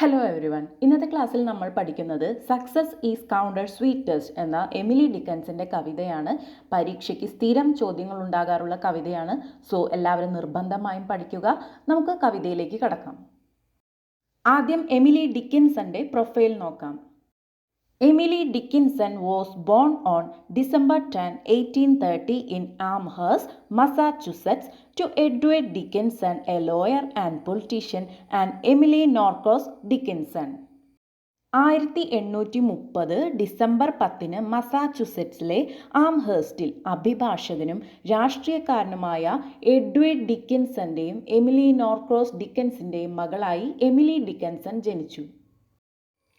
Hello every one ഇന്നത്തെ ക്ലാസ്സിൽ നമ്മൾ പഠിക്കുന്നത് സക്സസ് ഈസ് കൗണ്ടർ സ്വീറ്റസ്റ്റ് എന്ന എമിലി ഡിക്കൻസിന്റെ കവിതയാണ്. പരീക്ഷയ്ക്ക് സ്ഥിരം ചോദ്യങ്ങൾ ഉണ്ടാകാറുള്ള കവിതയാണ്. സോ എല്ലാവരും നിർബന്ധമായും പഠിക്കുക. നമുക്ക് കവിതയിലേക്ക് കടക്കാം. ആദ്യം എമിലി ഡിക്കൻസന്റെ പ്രൊഫൈൽ നോക്കാം. Emily Dickinson was born on December 10, 1830 in Amherst, Massachusetts, to Edward Dickinson, a lawyer and politician, and Emily Norcross Dickinson. ആയിരത്തി എണ്ണൂറ്റി മുപ്പത് ഡിസംബർ പത്തിന് മസാച്യുസെറ്റ്സിലെ ആംഹേഴ്സ്റ്റിൽ അഭിഭാഷകനും രാഷ്ട്രീയക്കാരനുമായ എഡ്വേർഡ് ഡിക്കിൻസന്റെയും എമിലി നോർക്രോസ് ഡിക്കൻസിന്റെയും മകളായി എമിലി ഡിക്കൻസൺ ജനിച്ചു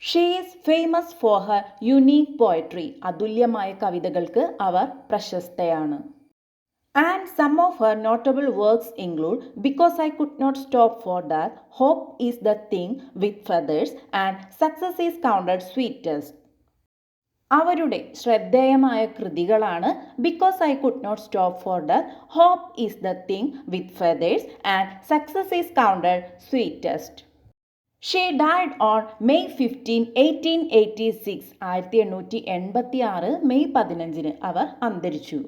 she is famous for her unique poetry അതുല്യമായ കവിതകൾക്ക് അവർ പ്രശസ്തയാണ്. And some of her notable works include because I could not stop for that hope is the thing with feathers and success is counted sweetest അവരുടെ ശ്രദ്ധേയമായ കൃതികളാണ് because I could not stop for the hope is the thing with feathers and success is counted sweetest she died on May fifteen eighteen eighty six ആയിരത്തി എണ്ണൂറ്റി എൺപത്തി ആറ് May പതിനഞ്ചിന് അവർ അന്തരിച്ചു.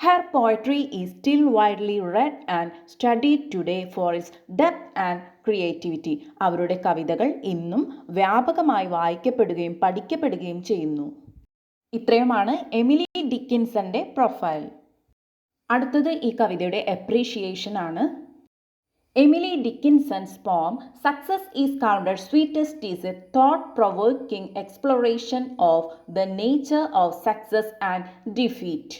Her poetry is still widely read and study today for its depth and creativity അവരുടെ കവിതകൾ ഇന്നും വ്യാപകമായി വായിക്കപ്പെടുകയും പഠിക്കപ്പെടുകയും ചെയ്യുന്നു. ഇത്രയുമാണ് എമിലി ഡിക്കിൻസന്റെ പ്രൊഫൈൽ. അടുത്തത് ഈ കവിതയുടെ അപ്രീഷിയേഷൻ ആണ്. Emily Dickinson's poem Success is Counted Sweetest is a thought provoking exploration of the nature of success and defeat.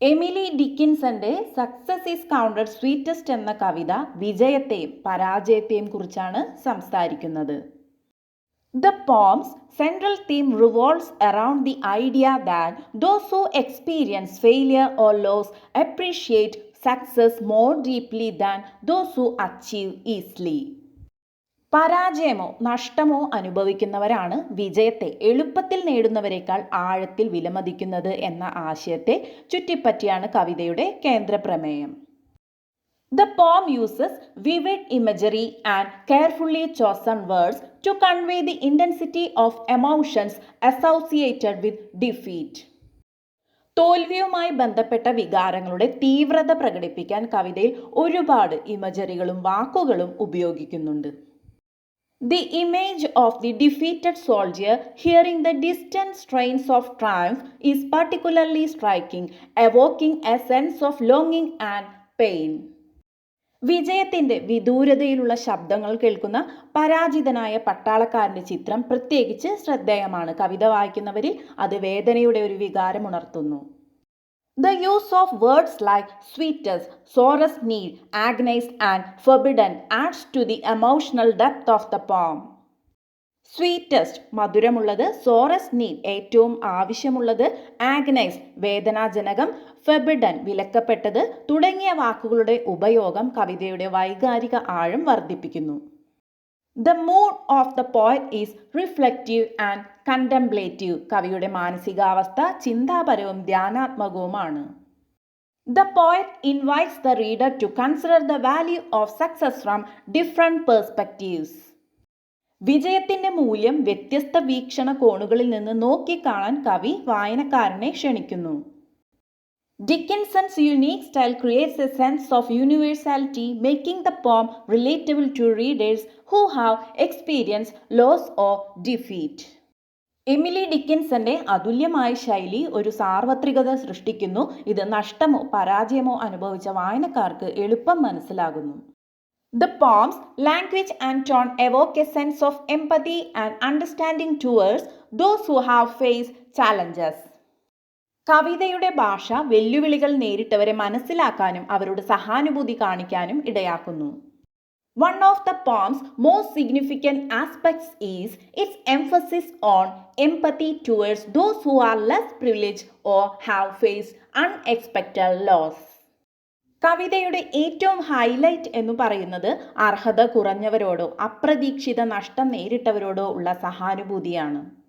Emily ഡിക്കിൻസന്റെ success is counted sweetest എന്ന കവിത വിജയത്തെയും പരാജയത്തെയും കുറിച്ചാണ് സംസാരിക്കുന്നത് The poem's central theme revolves around the idea that those who experience failure or loss appreciate success more deeply than those who achieve easily. പരാജയമോ നഷ്ടമോ അനുഭവിക്കുന്നവരാണ് വിജയത്തെ എളുപ്പത്തിൽ നേടുന്നവരെക്കാൾ ആഴത്തിൽ വിലമതിക്കുന്നത് എന്ന ആശയത്തെ ചുറ്റിപ്പറ്റിയാണ് കവിതയുടെ കേന്ദ്രപ്രമേയം The poem uses vivid imagery and carefully chosen words to convey the intensity of emotions associated with defeat. തോൽവിയുമായി ബന്ധപ്പെട്ട വികാരങ്ങളുടെ തീവ്രത പ്രകടിപ്പിക്കാൻ കവിതയിൽ ഒരുപാട് ഇമജറികളും വാക്കുകളും ഉപയോഗിക്കുന്നുണ്ട്. The image of the defeated soldier hearing the distance strains of triumph is particularly striking evoking a sense of longing and pain വിജയത്തിന്റെ വിദൂരതയിലുള്ള ശബ്ദങ്ങൾ കേൾക്കുന്ന പരാജിതനായ പട്ടാളക്കാരന്റെ ചിത്രം പ്രത്യേകിച്ച് ശ്രദ്ധേയമാണ്. കവിത വായിക്കുന്നവരിൽ അത് വേദനയുടെ ഒരു വികാരം ഉണർത്തുന്നു. The use of words like sweetest sorest need agonised and forbidden adds to the emotional depth of the poem sweetest മധുരമുള്ളത് sorest need ഏറ്റവും ആവശ്യമുള്ളത് ആഗ്നൈസ് വേദനാജനകം ഫെബിഡൻ വിലക്കപ്പെട്ടത് തുടങ്ങിയ വാക്കുകളുടെ ഉപയോഗം കവിതയുടെ വൈകാരിക ആഴം വർദ്ധിപ്പിക്കുന്നു. The mood of the poet is reflective and contemplative കവിയുടെ മാനസികാവസ്ഥ ചിന്താപരവും ധ്യാനാത്മകവുമാണ്. The poet invites the reader to consider the value of success from different perspectives വിജയത്തിന്റെ മൂല്യം വ്യത്യസ്ത വീക്ഷണ കോണുകളിൽ നിന്ന് നോക്കിക്കാണാൻ കവി വായനക്കാരനെ ക്ഷണിക്കുന്നു. Dickinson's unique style creates a sense of universality, making the poem relatable to readers who have experienced loss or defeat. Emily ഡിക്കിൻസന്റെ അതുല്യമായ ശൈലി ഒരു സാർവത്രികത സൃഷ്ടിക്കുന്നു ഇത് നഷ്ടമോ പരാജയമോ അനുഭവിച്ച വായനക്കാർക്ക് എളുപ്പം മനസ്സിലാകുന്നു the poem's language and tone evoke a sense of empathy and understanding towards those who have face challenges. കവിതയുടെ ഭാഷ വെല്ലുവിളികൾ നേരിട്ടവരെ മനസ്സിലാക്കാനും അവരുടെ സഹാനുഭൂതി കാണിക്കാനും ഇടയാക്കുന്നു. One of the poem's most significant aspects is its emphasis on empathy towards those who are less privilege or have face unexpected loss കവിതയുടെ ഏറ്റവും ഹൈലൈറ്റ് എന്ന് പറയുന്നത് അർഹത കുറഞ്ഞവരോടോ അപ്രതീക്ഷിത നഷ്ടം നേരിട്ടവരോടോ ഉള്ള സഹാനുഭൂതിയാണ്.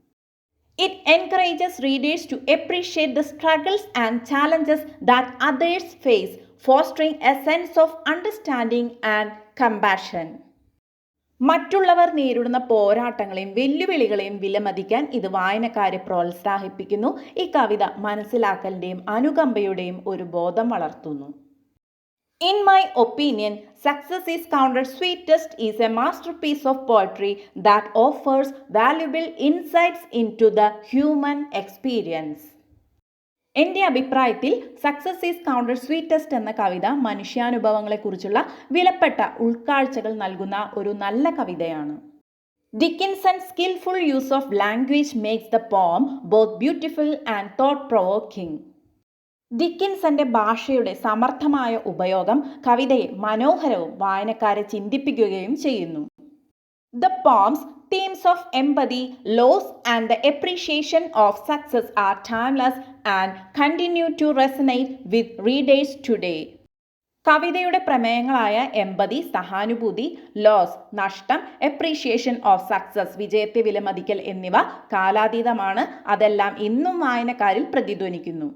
It encourages readers to appreciate the struggles and challenges that others face fostering a sense of understanding and compassion മറ്റുള്ളവർ നേരിടുന്ന പോരാട്ടങ്ങളെയും വെല്ലുവിളികളെയും വിലമതിക്കാൻ ഇത് വായനക്കാരെ പ്രോത്സാഹിപ്പിക്കുന്നു. ഈ കവിത മനസ്സിലാക്കലിന്റെയും അനുകമ്പയുടെയും ഒരു ബോധം വളർത്തുന്നു. In my opinion, Success is Counted Sweetest is a masterpiece of poetry that offers valuable insights into the human experience. എന്റെ അഭിപ്രായത്തിൽ സക്സസ് ഈസ് കൗണ്ടർ സ്വീറ്റസ്റ്റ് എന്ന കവിത മനുഷ്യാനുഭവങ്ങളെക്കുറിച്ചുള്ള വിലപ്പെട്ട ഉൾക്കാഴ്ചകൾ നൽകുന്ന ഒരു നല്ല കവിതയാണ് Dickinson skilful use of language makes the poem both beautiful and thought provoking ഡിക്കിൻസന്റെ ഭാഷയുടെ സമർത്ഥമായ ഉപയോഗം കവിതയെ മനോഹരവും വായനക്കാരെ ചിന്തിപ്പിക്കുകയും ചെയ്യുന്നു. The poem's themes of empathy, loss and the appreciation of success are timeless and continue to resonate with readers today കവിതയുടെ പ്രമേയങ്ങളായ എമ്പതി സഹാനുഭൂതി ലോസ് നഷ്ടം എപ്രീഷിയേഷൻ ഓഫ് സക്സസ് വിജയത്തെ വിലമതിക്കൽ എന്നിവ കാലാതീതമാണ്. അതെല്ലാം ഇന്നും വായനക്കാരിൽ പ്രതിധ്വനിക്കുന്നു.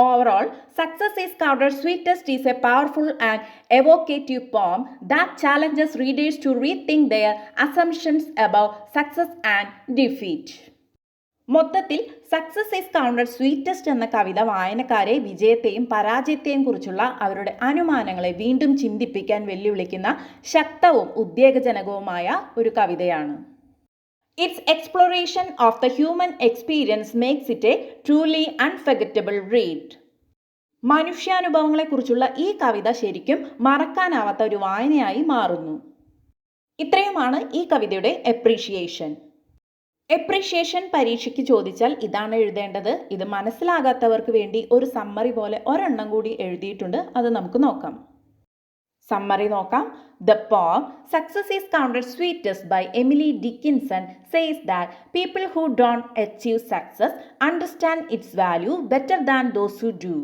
Overall, Success is Counted Sweetest is a powerful and evocative poem that challenges readers to rethink their assumptions about success and defeat. മൊത്തത്തിൽ സക്സസ് ഈസ് കൗണ്ടഡ് സ്വീറ്റസ്റ്റ് എന്ന കവിത വായനക്കാരെ വിജയത്തെയും പരാജയത്തെയും കുറിച്ചുള്ള അവരുടെ അനുമാനങ്ങളെ വീണ്ടും ചിന്തിപ്പിക്കാൻ വെല്ലുവിളിക്കുന്ന ശക്തവും ഉദ്വേഗജനകവുമായ ഒരു കവിതയാണ് its exploration of the human experience makes it a truly unforgettable read മനുഷ്യാനുഭവങ്ങളെക്കുറിച്ചുള്ള ഈ കവിത ശരിക്കും മറക്കാനാവാത്ത ഒരു വായനയായി മാറുന്നു. ഇത്രയുമാണ് ഈ കവിതയുടെ എപ്രീഷിയേഷൻ എപ്രീഷിയേഷൻ പരീക്ഷയ്ക്ക് ചോദിച്ചാൽ ഇതാണ് എഴുതേണ്ടത്. ഇത് മനസ്സിലാകാത്തവർക്ക് വേണ്ടി ഒരു സമ്മറി പോലെ ഒരെണ്ണം കൂടി എഴുതിയിട്ടുണ്ട്. അത് നമുക്ക് നോക്കാം. സമ്മറി നോക്കാം. The poem success is counted sweetest by Emily Dickinson says that people who don't achieve success understand its value better than those who do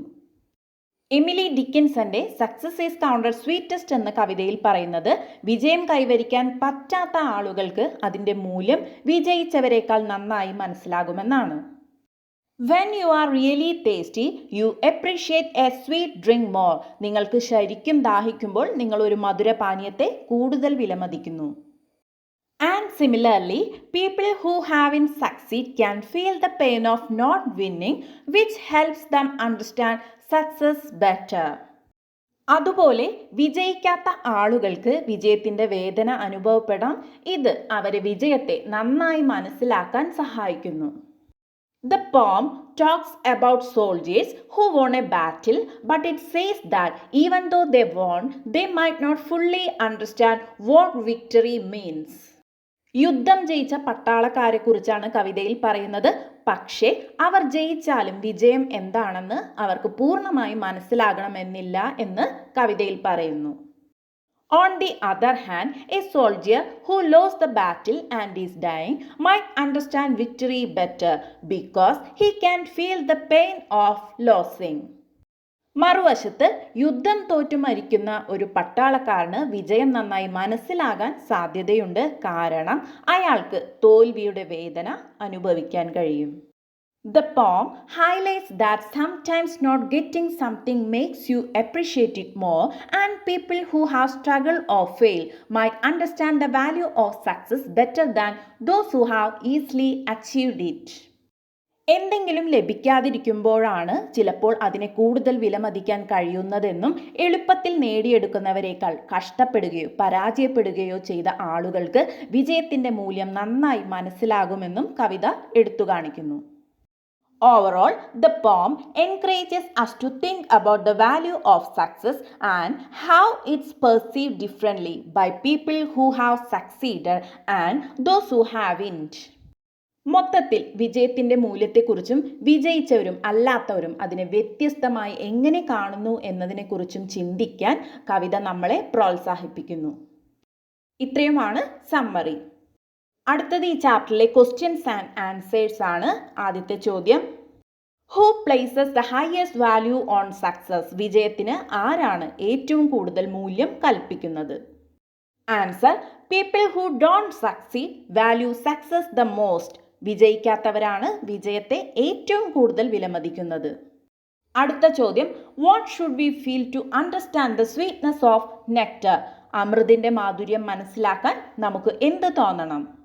Emily ഡിക്കിൻസന്റെ success is counted sweetest എന്ന കവിതയിൽ പറയുന്നത് വിജയം കൈവരിക്കാൻ പറ്റാത്ത ആളുകൾക്ക് അതിന്റെ മൂല്യം വിജയിച്ചവരെക്കാൾ നന്നായി മനസ്സിലാകുമെന്നാണ്. When you are really thirsty you appreciate a sweet drink more നിങ്ങൾക്ക് ശരിക്കും ദാഹിക്കുമ്പോൾ നിങ്ങൾ ഒരു മധുരപാനീയത്തെ കൂടുതൽ വിലമതിക്കുന്നു. And similarly people who have in succeed can feel the pain of not winning which helps them understand success better അതുപോലെ വിജയിക്കാത്ത ആളുകൾക്ക് വിജയത്തിന്റെ വേദന അനുഭവപ്പെടാം. ഇത് അവരെ വിജയത്തെ നന്നായി മനസ്സിലാക്കാൻ സഹായിക്കുന്നു. The poem talks about soldiers who won a battle, but it says that even though they won, they might not fully understand what victory means. യുദ്ധം ജയിച്ച പട്ടാളക്കാരെ കുറിച്ചാണ് കവിതയിൽ പറയുന്നത് പക്ഷേ അവർ ജയിച്ചാലും വിജയം എന്താണെന്ന് അവർക്ക് പൂർണമായി മനസ്സിലാകണമെന്നില്ല എന്ന് കവിതയിൽ പറയുന്നു On the other hand, a soldier who lost the battle and is dying might understand victory better because he can feel the pain of losing. മറുവശത്ത് യുദ്ധം തോറ്റു മരിക്കുന്ന ഒരു പട്ടാളക്കാരന് വിജയം നന്നായി മനസ്സിലാകാൻ സാധ്യതയുണ്ട് കാരണം അയാൾക്ക് തോൽവിയുടെ വേദന അനുഭവിക്കാൻ കഴിയും The poem highlights that sometimes not getting something makes you appreciate it more, and people who have struggled or failed might understand the value of success better than those who have easily achieved it. എന്തെങ്കിലും ലഭിക്കാതിരിക്കുമ്പോഴാണ് ചിലപ്പോൾ അതിനെ കൂടുതൽ വിലമതിക്കാൻ കഴിയുന്നതെന്നും എളുപ്പത്തിൽ നേടിയെടുക്കുന്നവരെക്കാൾ കഷ്ടപ്പെടുകയോ പരാജയപ്പെടുകയോ ചെയ്ത ആളുകൾക്ക് വിജയത്തിന്റെ മൂല്യം നന്നായി മനസ്സിലാകുമെന്നും കവിത എടുത്തു കാണിക്കുന്നു Overall, the poem encourages us to think about the value of success and how it's perceived differently by people who have succeeded and those who haven't. മൊത്തത്തിൽ വിജയത്തിന്റെ മൂല്യത്തെക്കുറിച്ചും വിജയിച്ചവരും അല്ലാത്തവരും അതിനെ വ്യത്യസ്തമായി എങ്ങനെ കാണുന്നു എന്നതിനെക്കുറിച്ചും ചിന്തിക്കാൻ കവിത നമ്മളെ പ്രോത്സാഹിപ്പിക്കുന്നു ഇത്രയുമാണ് സമ്മറി അടുത്തത് ഈ ചാപ്റ്ററിലെ ക്വസ്റ്റ്യൻസ് ആൻഡ് ആൻസേഴ്സ് ആണ് ആദ്യത്തെ ചോദ്യം. Who places the highest value on success വിജയത്തിന് ആരാണ് ഏറ്റവും കൂടുതൽ മൂല്യം കൽപ്പിക്കുന്നത്? Answer people who don't succeed value success the most വിജയിക്കാത്തവരാണ് വിജയത്തെ ഏറ്റവും കൂടുതൽ വിലമതിക്കുന്നത്. അടുത്ത ചോദ്യം what should we feel to understand the sweetness of nectar അമൃതിന്റെ മാധുര്യം മനസ്സിലാക്കാൻ നമുക്ക് എന്ത് തോന്നണം?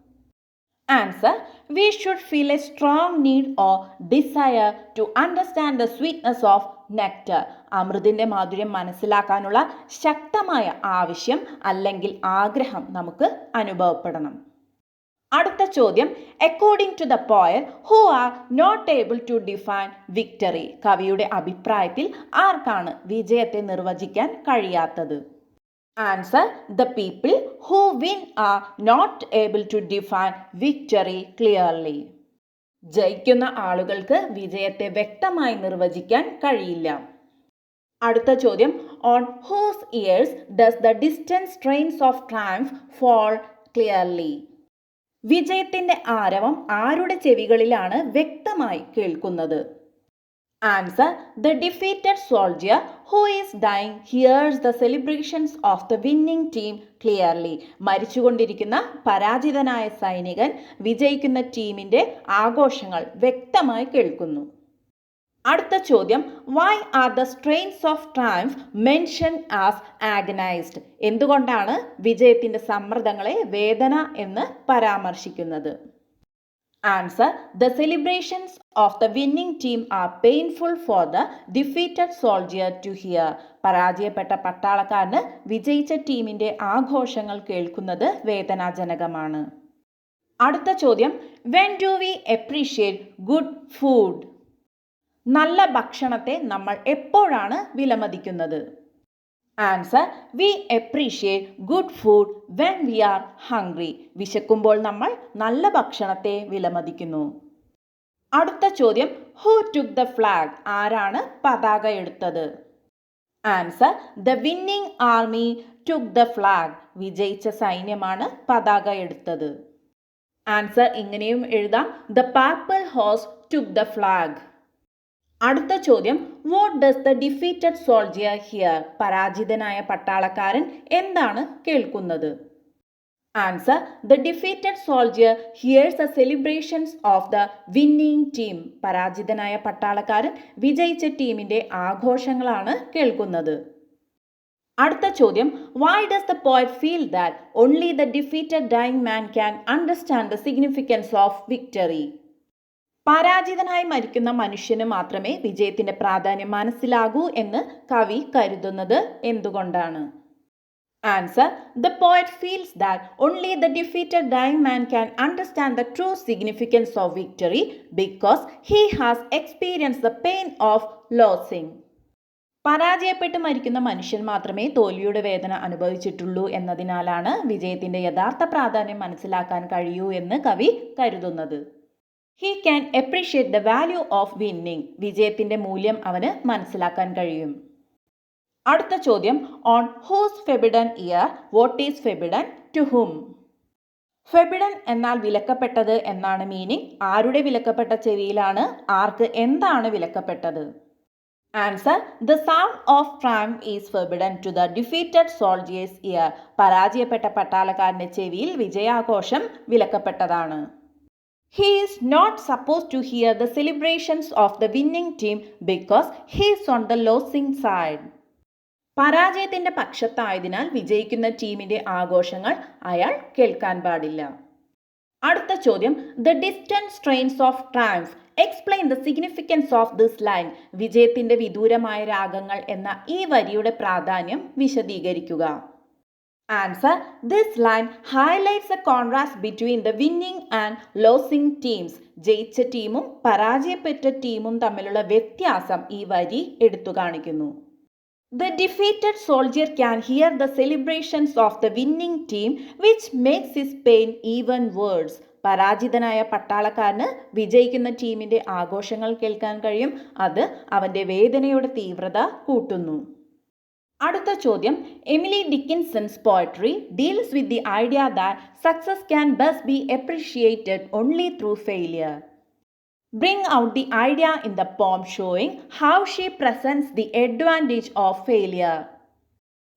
Answer we should feel a strong need or desire to understand the sweetness of nectar അമൃതിന്റെ മാധുര്യം മനസ്സിലാക്കാനുള്ള ശക്തമായ ആവശ്യം അല്ലെങ്കിൽ ആഗ്രഹം നമുക്ക് അനുഭവപ്പെടണം. അടുത്ത ചോദ്യം according to the poet who are not able to define victory കവിയുടെ അഭിപ്രായത്തിൽ ആർക്കാണ് വിജയത്തെ നിർവചിക്കാൻ കഴിയാത്തത്? Answer the people who win are not able to define victory clearly ജയിക്കുന്ന ആളുകൾക്ക് വിജയത്തെ വ്യക്തമായി നിർവചിക്കാൻ കഴിയില്ല. അടുത്ത ചോദ്യം on whose ears does the distant strains of triumph fall clearly വിജയത്തിന്റെ ആരവം ആരുടെ ചെവികളിലാണ് വ്യക്തമായി കേൾക്കുന്നത്? Answer the defeated soldier who is dying hears the celebrations of the winning team clearly മരിച്ചുകൊണ്ടിരിക്കുന്ന പരാജിതനായ സൈനികൻ വിജയിക്കുന്ന ടീമിന്റെ ആഘോഷങ്ങൾ വ്യക്തമായി കേൾക്കുന്നു. അടുത്ത ചോദ്യം why are the strains of triumph mentioned as agonized എന്തുകൊണ്ടാണ് വിജയത്തിന്റെ സമ്മർദ്ദങ്ങളെ വേദന എന്ന് പരാമർശിക്കുന്നത്? Answer the celebrations of the winning team are painful for the defeated soldier to hear പരാജയപ്പെട്ട പട്ടാളക്കാരന് വിജയിച്ച ടീമിന്റെ ആഘോഷങ്ങൾ കേൾക്കുന്നത് വേദനാജനകമാണ്. അടുത്ത ചോദ്യം when do we appreciate good food നല്ല ഭക്ഷണത്തെ നമ്മൾ എപ്പോഴാണ് വിലമതിക്കുന്നത്? Answer we appreciate good food when we are hungry വിശക്കുമ്പോൾ നമ്മൾ നല്ല ഭക്ഷണത്തെ വിലമതിക്കുന്നു. അടുത്ത ചോദ്യം ഹൂ ടുക്ക് ദ ഫ്ലാഗ് ആരാണ് പതാക എടുത്തത്? Answer the winning army took the flag വിജയിച്ച സൈന്യമാണ് പതാക എടുത്തത്. ആൻസർ ഇങ്ങനെയും എഴുതാം. The purple host took the flag അടുത്ത ചോദ്യം what does the defeated soldier hear പരാജിതനായ പട്ടാളക്കാരൻ എന്താണ് കേൾക്കുന്നത്? Answer the defeated soldier hears the celebrations of the winning team പരാജിതനായ പട്ടാളക്കാരൻ വിജയിച്ച ടീമിന്റെ ആഘോഷങ്ങളാണ് കേൾക്കുന്നത്. അടുത്ത ചോദ്യം why does the poet feel that only the defeated dying man can understand the significance of victory പരാജിതനായി മരിക്കുന്ന മനുഷ്യന് മാത്രമേ വിജയത്തിന്റെ പ്രാധാന്യം മനസ്സിലാകൂ എന്ന് കവി കരുതുന്നത് എന്തുകൊണ്ടാണ്? Answer the poet feels that only the defeated dying man can understand the true significance of victory because he has experience the pain of losing പരാജയപ്പെട്ട് മരിക്കുന്ന മനുഷ്യൻ മാത്രമേ തോൽവിയുടെ വേദന അനുഭവിച്ചിട്ടുള്ളൂ എന്നതിനാലാണ് വിജയത്തിന്റെ യഥാർത്ഥ പ്രാധാന്യം മനസ്സിലാക്കാൻ കഴിയൂ എന്ന് കവി കരുതുന്നത്. He can appreciate the value of winning വിജയത്തിന്റെ മൂല്യം അവന് മനസ്സിലാക്കാൻ കഴിയും. അടുത്ത ചോദ്യം on whose forbidden ear what is forbidden to whom forbidden എന്നാൽ വിലക്കപ്പെട്ടത് എന്നാണ് മീനിങ് ആരുടെ വിലക്കപ്പെട്ട ചെവിയിലാണ്? ആർക്ക് എന്താണ് വിലക്കപ്പെട്ടത്? Answer the sound of triumph is forbidden to the defeated soldier's ear പരാജയപ്പെട്ട പട്ടാളക്കാരന്റെ ചെവിയിൽ വിജയാഘോഷം വിലക്കപ്പെട്ടതാണ്. He is not supposed to hear the celebrations of the winning team because he is on the losing side. പരാജയത്തിന്റെ പക്ഷത്തായതിനാൽ വിജയിക്കുന്ന ടീമിന്റെ ആഘോഷങ്ങൾ അയാൾ കേൾക്കാൻ പാടില്ല. അടുത്ത ചോദ്യം. The distant strains of triumph explain the significance of this line വിജയത്തിന്റെ വിദൂരമായ രാഗങ്ങൾ എന്ന ഈ വരിയുടെ പ്രാധാന്യം വിശദീകരിക്കുക. Answer this line highlights a contrast between the winning and losing teams ജയിച്ച ടീമും പരാജയപ്പെട്ട ടീമും തമ്മിലുള്ള വ്യത്യാസം ഈ വരി എടുത്തു കാണിക്കുന്നു. The defeated soldier can hear the celebrations of the winning team which makes his pain even worse പരാജിതനായ പട്ടാളക്കാരന് വിജയിക്കുന്ന ടീമിന്റെ ആഘോഷങ്ങൾ കേൾക്കാൻ കഴിയും. അത് അവന്റെ വേദനയുടെ തീവ്രത കൂട്ടുന്നു. അടുത്ത ചോദ്യം. Emily Dickinson's poetry deals with the idea that success can best be appreciated only through failure bring out the idea in the poem showing how she presents the advantage of failure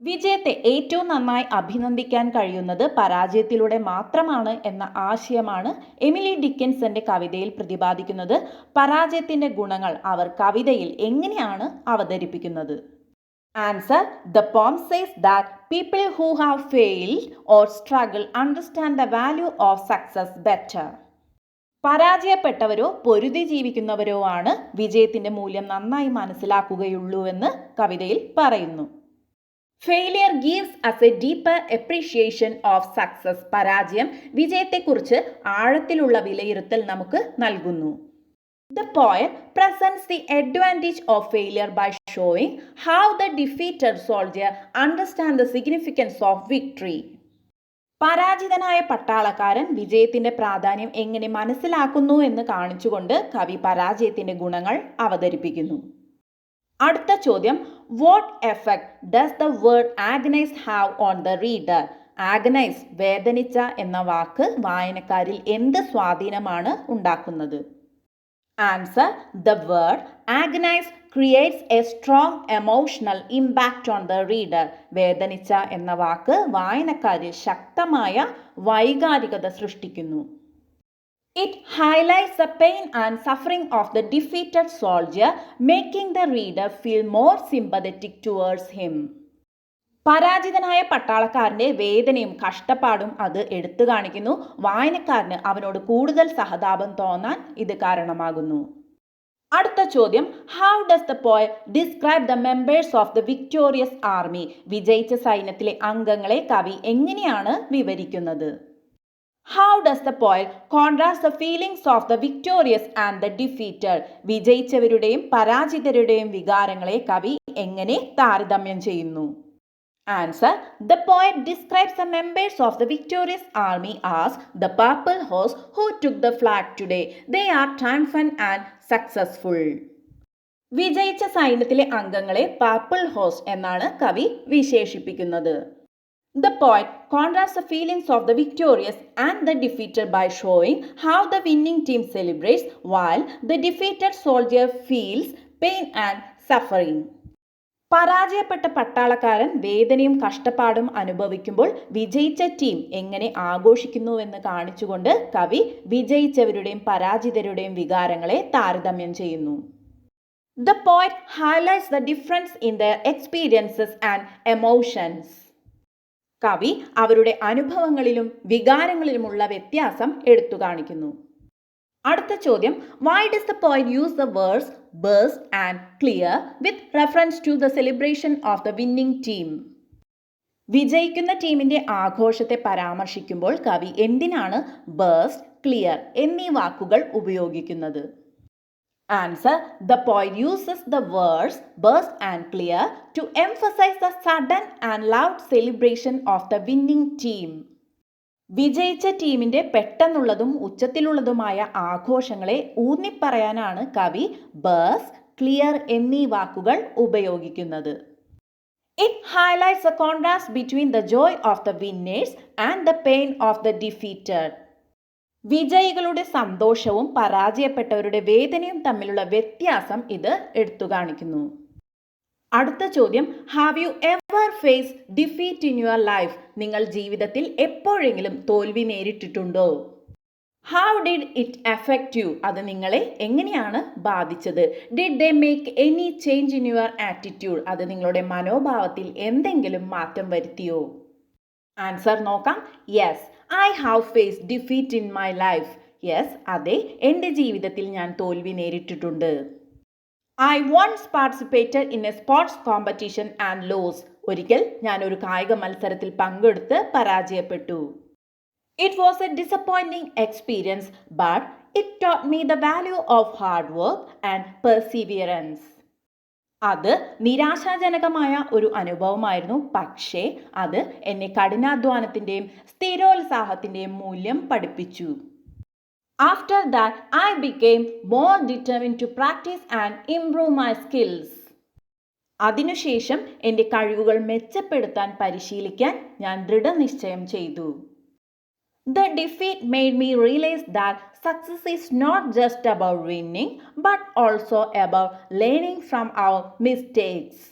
വിജയത്തെ ഏറ്റവും നന്നായി അഭിനന്ദിക്കാൻ കഴിയുന്നത് പരാജയത്തിലൂടെ മാത്രമാണ് എന്ന ആശയമാണ് Emily ഡിക്കൻസന്റെ കവിതയിൽ പ്രതിപാദിക്കുന്നത്. പരാജയത്തിന്റെ ഗുണങ്ങൾ അവർ കവിതയിൽ എങ്ങനെയാണ് അവതരിപ്പിക്കുന്നത്? Answer The poem says that people who have failed or struggle understand the value of success better. പരാജയപ്പെട്ടവരോ പൊരുതി ജീവിക്കുന്നവരോ ആണ് വിജയത്തിന്റെ മൂല്യം നന്നായി മനസ്സിലാക്കുകയുള്ളൂ എന്ന് കവിതയിൽ പറയുന്നു. Failure gives us a deeper appreciation of success പരാജയം വിജയത്തെക്കുറിച്ച് ആഴത്തിലുള്ള വിലയിരുത്തൽ നമുക്ക് നൽകുന്നു. The poet presents the advantage of failure by showing how the defeated soldier understands the significance of victory. പരാജിതനായ പട്ടാളക്കാരൻ വിജയത്തിന്റെ പ്രാധാന്യം എങ്ങനെ മനസ്സിലാക്കുന്നു എന്ന് കാണിച്ചുകൊണ്ട് കവി പരാജയത്തിന്റെ ഗുണങ്ങൾ അവതരിപ്പിക്കുന്നു. അടുത്ത ചോദ്യം what effect does the word agonized have on the reader agonized വേദനിച്ച എന്ന വാക്ക് വായനക്കാരിൽ എന്ത് സ്വാധീനമാണ് ഉണ്ടാക്കുന്നത്? Answer the word agonized creates a strong emotional impact on the reader വേദനിച്ച എന്ന വാക്ക് വായനക്കാരിൽ ശക്തമായ വൈകാരികത സൃഷ്ടിക്കുന്നു. It highlights the pain and suffering of the defeated soldier making the reader feel more sympathetic towards him പരാജിതനായ പട്ടാളക്കാരന്റെ വേദനയും കഷ്ടപ്പാടും അത് എടുത്തു കാണിക്കുന്നു. വായനക്കാരന് അവനോട് കൂടുതൽ സഹതാപം തോന്നാൻ ഇത് കാരണമാകുന്നു. അടുത്ത ചോദ്യം. How does the poet describe the members of the victorious army വിജയിച്ച സൈന്യത്തിലെ അംഗങ്ങളെ കവി എങ്ങനെയാണ് വിവരിക്കുന്നത്? How does the poet contrast the feelings of the victorious and the defeated വിജയിച്ചവരുടെയും പരാജിതരുടെയും വികാരങ്ങളെ കവി എങ്ങനെ താരതമ്യം ചെയ്യുന്നു? Answer The poet describes the members of the victorious army as the purple horse who took the flag today. They are triumphant and successful. വിജയിച്ച സൈന്യത്തിലെ അംഗങ്ങളെ purple host എന്നാണ് കവി വിശേഷിപ്പിക്കുന്നത് the point contrast the feelings of the victorious and the defeated by showing how the winning team celebrates while the defeated soldier feels pain and suffering പരാജയപ്പെട്ട പട്ടാളക്കാരൻ വേദനയും കഷ്ടപ്പാടും അനുഭവിക്കുമ്പോൾ വിജയിച്ച ടീം എങ്ങനെ ആഘോഷിക്കുന്നുവെന്ന് കാണിച്ചുകൊണ്ട് കവി വിജയിച്ചവരുടെയും പരാജിതരുടെയും വികാരങ്ങളെ താരതമ്യം ചെയ്യുന്നു. The poet highlights the difference in the experiences and emotions കവി അവരുടെ അനുഭവങ്ങളിലും വികാരങ്ങളിലുമുള്ള വ്യത്യാസം എടുത്തു കാണിക്കുന്നു. അടുത്ത ചോദ്യം why does the point use the words burst and clear with reference to the celebration of the winning team വിജയിക്കുന്ന ടീമിന്റെ ആഘോഷത്തെ പരാമർശിക്കുമ്പോൾ കവി എന്തിനാണ് ബേഴ്സ് ക്ലിയർ എന്നീ വാക്കുകൾ ഉപയോഗിക്കുന്നത്? Answer the point uses the words burst and clear to emphasize the sudden and loud celebration of the winning team വിജയിച്ച ടീമിന്റെ പെട്ടെന്നുള്ളതും ഉച്ചത്തിലുള്ളതുമായ ആഘോഷങ്ങളെ ഊന്നിപ്പറയാനാണ് കവി ബേഴ്സ് ക്ലിയർ എന്നീ വാക്കുകൾ ഉപയോഗിക്കുന്നത്. It highlights a contrast between the joy of the winners and the pain of the defeated വിജയികളുടെ സന്തോഷവും പരാജയപ്പെട്ടവരുടെ വേദനയും തമ്മിലുള്ള വ്യത്യാസം ഇത് എടുത്തു കാണിക്കുന്നു. അടുത്ത ചോദ്യം have you ever face defeat in your life നിങ്ങൾ ജീവിതത്തിൽ എപ്പോഴെങ്കിലും തോൽവി നേരിട്ടിട്ടുണ്ടോ? How did it affect you അത് നിങ്ങളെ എങ്ങനെയാണ് ബാധിച്ചത്? Did they make any change in your attitude അത് നിങ്ങളുടെ മനോഭാവത്തിൽ എന്തെങ്കിലും മാറ്റം വരുത്തിയോ? ആൻസർ നോക്കാം. Yes I have face defeat in my life yes അതെ എന്റെ ജീവിതത്തിൽ ഞാൻ തോൽവി നേരിട്ടിട്ടുണ്ട്. I once participated in a sports competition and lost ഒരിക്കൽ ഞാൻ ഒരു കായിക മത്സരത്തിൽ പങ്കെടുത്ത് പരാജയപ്പെട്ടു. It was a disappointing experience but it taught me the value of hard work and perseverance അത് നിരാശാജനകമായ ഒരു അനുഭവമായിരുന്നു പക്ഷേ അത് എന്നെ കഠിനാധ്വാനത്തിന്റെയും സ്ഥിരോത്സാഹത്തിന്റെയും മൂല്യം പഠിപ്പിച്ചു. After that, I became more determined to practice and improve my skills. അതിനുശേഷം എന്റെ കഴിവുകൾ മെച്ചപ്പെടുത്താൻ പരിശീലിക്കാൻ ഞാൻ ദൃഢനിശ്ചയം ചെയ്തു the defeat made me realise that success is not just about winning but also about learning from our mistakes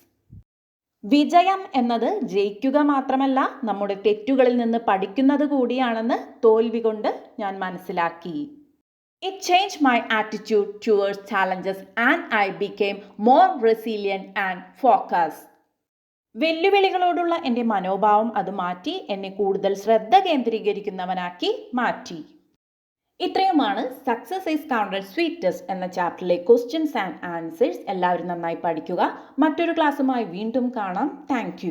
വിജയം എന്നത് ജയിക്കുക മാത്രമല്ല നമ്മുടെ തെറ്റുകളിൽ നിന്ന് പഠിക്കുന്നത് കൂടിയാണെന്ന് തോൽവി കൊണ്ട് ഞാൻ മനസ്സിലാക്കി. It change my attitude towards challenges and I became more resilient and focus വെല്ലുവിളികളോടുള്ള എന്റെ മനോഭാവം അത് മാറ്റി എന്നെ കൂടുതൽ ശ്രദ്ധ കേന്ദ്രീകരിക്കുന്നവനാക്കി മാറ്റി. ഇത്രയുമാണ് സക്സസ് ഈസ് കൗണ്ടഡ് സ്വീറ്റസ് എന്ന ചാപ്റ്ററിലെ ക്വസ്റ്റ്യൻസ് ആൻഡ് ആൻസേഴ്സ് എല്ലാവരും നന്നായി പഠിക്കുക. മറ്റൊരു ക്ലാസ്സുമായി വീണ്ടും കാണാം. താങ്ക്